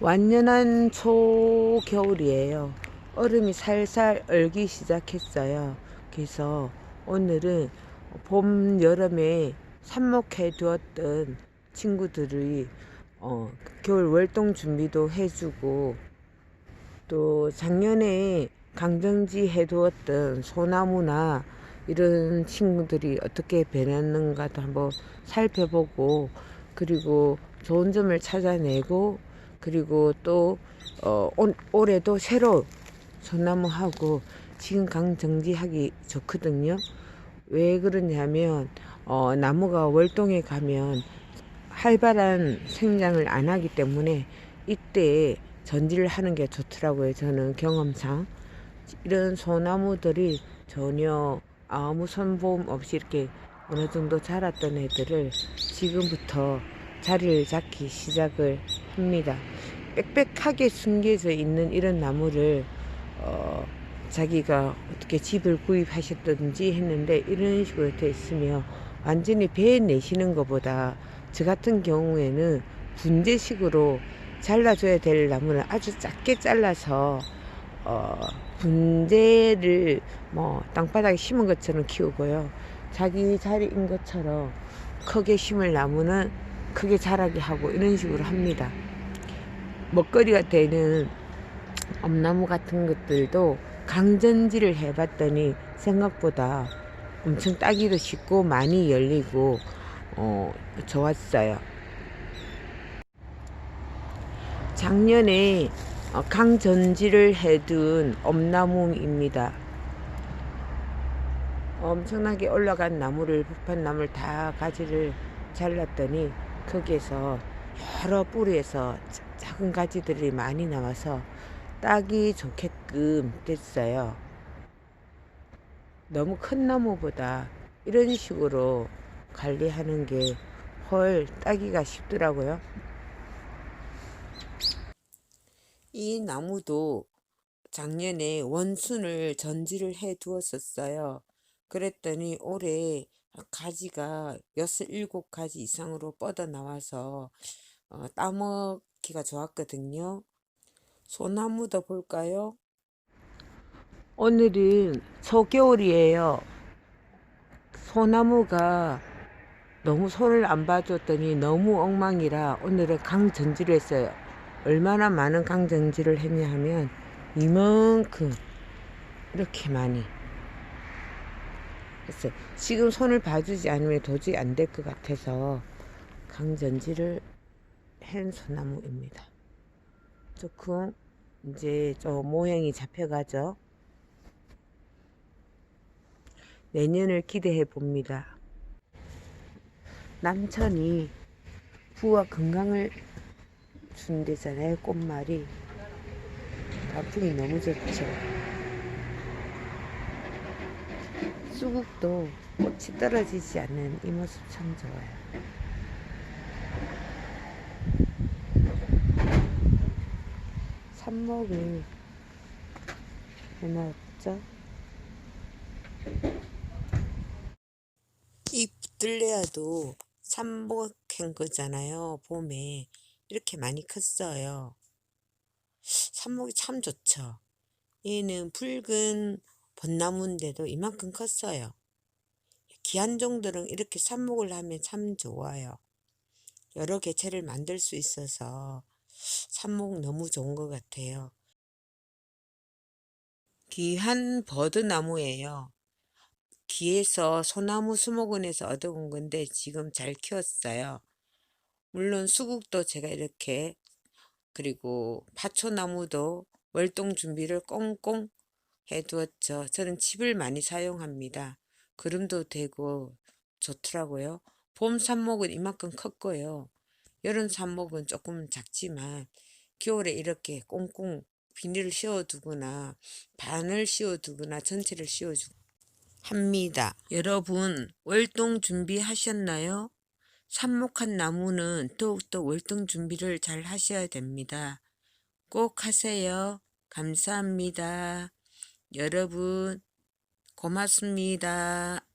완연한 초겨울이에요. 얼음이 살살 얼기 시작했어요. 그래서 오늘은 봄, 여름에 삽목해 두었던 친구들이 어, 겨울 월동 준비도 해주고 또 작년에 강정지 해두었던 소나무나 이런 친구들이 어떻게 변했는가도 한번 살펴보고 그리고 좋은 점을 찾아내고 그리고 또 어, 올, 올해도 새로 소나무하고 지금 강정지하기 좋거든요. 왜 그러냐면 어, 나무가 월동에 가면 활발한 생장을 안 하기 때문에 이때 전지를 하는 게 좋더라고요. 저는 경험상 이런 소나무들이 전혀 아무 손보험 없이 이렇게 어느 정도 자랐던 애들을 지금부터 자리를 잡기 시작을 합니다. 빽빽하게 숨겨져 있는 이런 나무를 어, 자기가 어떻게 집을 구입하셨든지 했는데 이런 식으로 돼 있으며 완전히 배에 내시는 것보다 저 같은 경우에는 분재식으로 잘라줘야 될 나무는 아주 작게 잘라서 어, 분재를 뭐 땅바닥에 심은 것처럼 키우고요. 자기 자리인 것처럼 크게 심을 나무는 크게 자라게 하고 이런 식으로 합니다. 먹거리가 되는 엄나무 같은 것들도 강전지를 해봤더니 생각보다 엄청 따기도 쉽고 많이 열리고 어, 좋았어요. 작년에 어, 강전지를 해둔 엄나무입니다. 엄청나게 올라간 나무를 북한 나무를 다 가지를 잘랐더니 거기에서 여러 뿌리에서 자- 작은 가지들이 많이 나와서 따기 좋게끔 됐어요. 너무 큰 나무보다 이런 식으로 관리하는 게훨 따기가 쉽더라고요. 이 나무도 작년에 원순을 전지를 해 두었었어요. 그랬더니 올해 가지가 여섯 일곱 가지 이상으로 뻗어 나와서 어, 따먹 기가 좋았거든요. 소나무도 볼까요? 오늘은 초겨울이에요. 소나무가 너무 손을 안 봐줬더니 너무 엉망이라 오늘은 강전지를 했어요. 얼마나 많은 강전지를 했냐 하면 이만큼 이렇게 많이 했어요. 지금 손을 봐주지 않으면 도저히 안 될 것 같아서 강전지를 한 소나무입니다. 조금 이제 저 모양이 잡혀가죠. 내년을 기대해 봅니다. 남천이 부와 건강을 준대잖아요. 꽃말이 단풍이 너무 좋죠. 수국도 꽃이 떨어지지 않는 이 모습 참 좋아요. 삽목을 해놨죠. 이 붙들레아도 삽목한 거잖아요. 봄에 이렇게 많이 컸어요. 삽목이 참 좋죠. 얘는 붉은 벚나무인데도 이만큼 컸어요. 기한종들은 이렇게 삽목을 하면 참 좋아요. 여러 개체를 만들 수 있어서 삽목 너무 좋은 것 같아요. 귀한 버드나무예요. 귀에서 소나무 수목원에서 얻어온 건데 지금 잘 키웠어요. 물론 수국도 제가 이렇게 그리고 파초나무도 월동 준비를 꽁꽁 해두었죠. 저는 칩을 많이 사용합니다. 그름도 되고 좋더라고요. 봄 삽목은 이만큼 컸고요. 여름 삽목은 조금 작지만 겨울에 이렇게 꽁꽁 비닐을 씌워두거나 반을 씌워두거나 전체를 씌워주고 합니다. 여러분 월동 준비하셨나요? 삽목한 나무는 더욱더 월동 준비를 잘 하셔야 됩니다. 꼭 하세요. 감사합니다. 여러분 고맙습니다.